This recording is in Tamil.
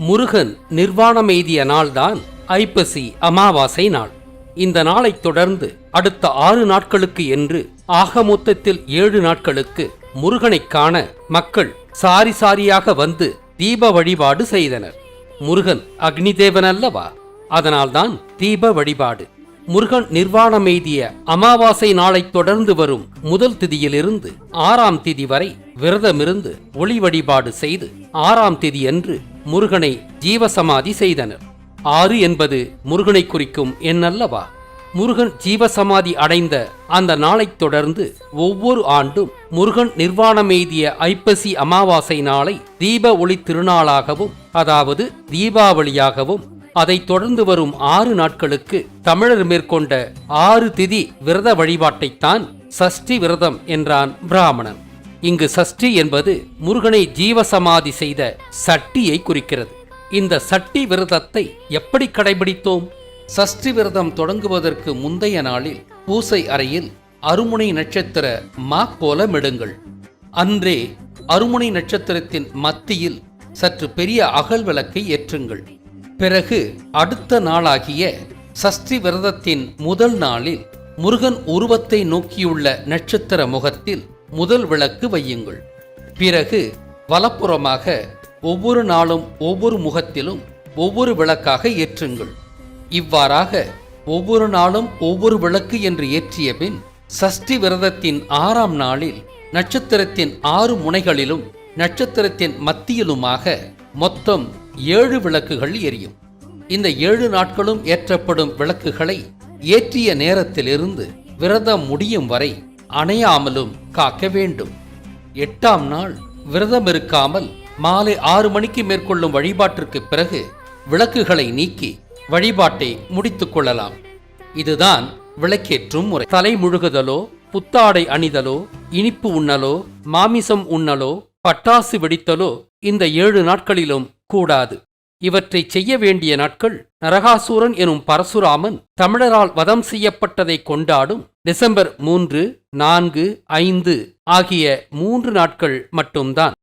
முருகன் நிர்வாணமெய்திய நாள்தான் ஐப்பசி அமாவாசை நாள். இந்த நாளைத் தொடர்ந்து அடுத்த ஆறு நாட்களுக்கு என்று ஆக மொத்தத்தில் ஏழு நாட்களுக்கு முருகனைக் காண மக்கள் சாரி சாரியாக வந்து தீப வழிபாடு செய்தனர். முருகன் அக்னி தேவன் அல்லவா? அதனால்தான் தீப வழிபாடு. முருகன் நிர்வாணமெய்திய அமாவாசை நாளைத் தொடர்ந்து வரும் முதல் திதியிலிருந்து ஆறாம் திதி வரை விரதமிருந்து ஒளி வழிபாடு செய்து ஆறாம் திதியன்று முருகனை ஜீவசமாதி செய்தனர். ஆறு என்பது முருகனை குறிக்கும் என்னல்லவா முருகன் ஜீவசமாதி அடைந்த அந்த நாளைத் தொடர்ந்து ஒவ்வொரு ஆண்டும் முருகன் நிர்வாணமெய்திய ஐப்பசி அமாவாசை நாளை தீப ஒளி திருநாளாகவும் அதாவது தீபாவளியாகவும் அதைத் தொடர்ந்து வரும் ஆறு நாட்களுக்கு தமிழர் மேற்கொண்ட ஆறு திதி விரத வழிபாட்டைத்தான் சஷ்டி விரதம் என்றான் பிராமணன். இங்கு சஷ்டி என்பது முருகனை ஜீவசமாதி செய்த சட்டியை குறிக்கிறது. இந்த சட்டி விரதத்தை எப்படி கடைபிடித்தோம்? சஷ்டி விரதம் தொடங்குவதற்கு முந்தைய நாளில் பூசை அறையில் அருமுனை நட்சத்திர மாக்கோலமிடுங்கள் அன்றே அருமுனை நட்சத்திரத்தின் மத்தியில் சற்று பெரிய அகல் விளக்கை ஏற்றுங்கள். பிறகு அடுத்த நாளாகிய சஷ்டி விரதத்தின் முதல் நாளில் முருகன் உருவத்தை நோக்கியுள்ள நட்சத்திர முகத்தில் முதல் விளக்கு வையுங்கள். பிறகு வலப்புறமாக ஒவ்வொரு நாளும் ஒவ்வொரு முகத்திலும் ஒவ்வொரு விளக்காக ஏற்றுங்கள். இவ்வாறாக ஒவ்வொரு நாளும் ஒவ்வொரு விளக்கு என்று ஏற்றிய பின் சஷ்டி விரதத்தின் ஆறாம் நாளில் நட்சத்திரத்தின் ஆறு முனைகளிலும் நட்சத்திரத்தின் மத்தியிலுமாக மொத்தம் ஏழு விளக்குகள் எரியும். இந்த ஏழு நாட்களும் ஏற்றப்படும் விளக்குகளை ஏற்றிய நேரத்திலிருந்து விரதம் முடியும் வரை அணையாமலும் காக்க வேண்டும். எட்டாம் நாள் விரதம் இருக்காமல் மாலை ஆறு மணிக்கு மேற்கொள்ளும் வழிபாட்டிற்கு பிறகு விளக்குகளை நீக்கி வழிபாட்டை முடித்துக் கொள்ளலாம். இதுதான் விளக்கேற்றும் முறை. தலை முழுகுதலோ புத்தாடை அணிதலோ இனிப்பு உண்ணலோ மாமிசம் உண்ணலோ பட்டாசு வெடித்தலோ இந்த ஏழு நாட்களிலும் கூடாது. இவற்றை செய்ய வேண்டிய நாட்கள் நரகாசூரன் எனும் பரசுராமன் தமிழரால் வதம் செய்யப்பட்டதை கொண்டாடும் டிசம்பர் மூன்று நான்கு ஐந்து ஆகிய மூன்று நாட்கள் மட்டும்தான்.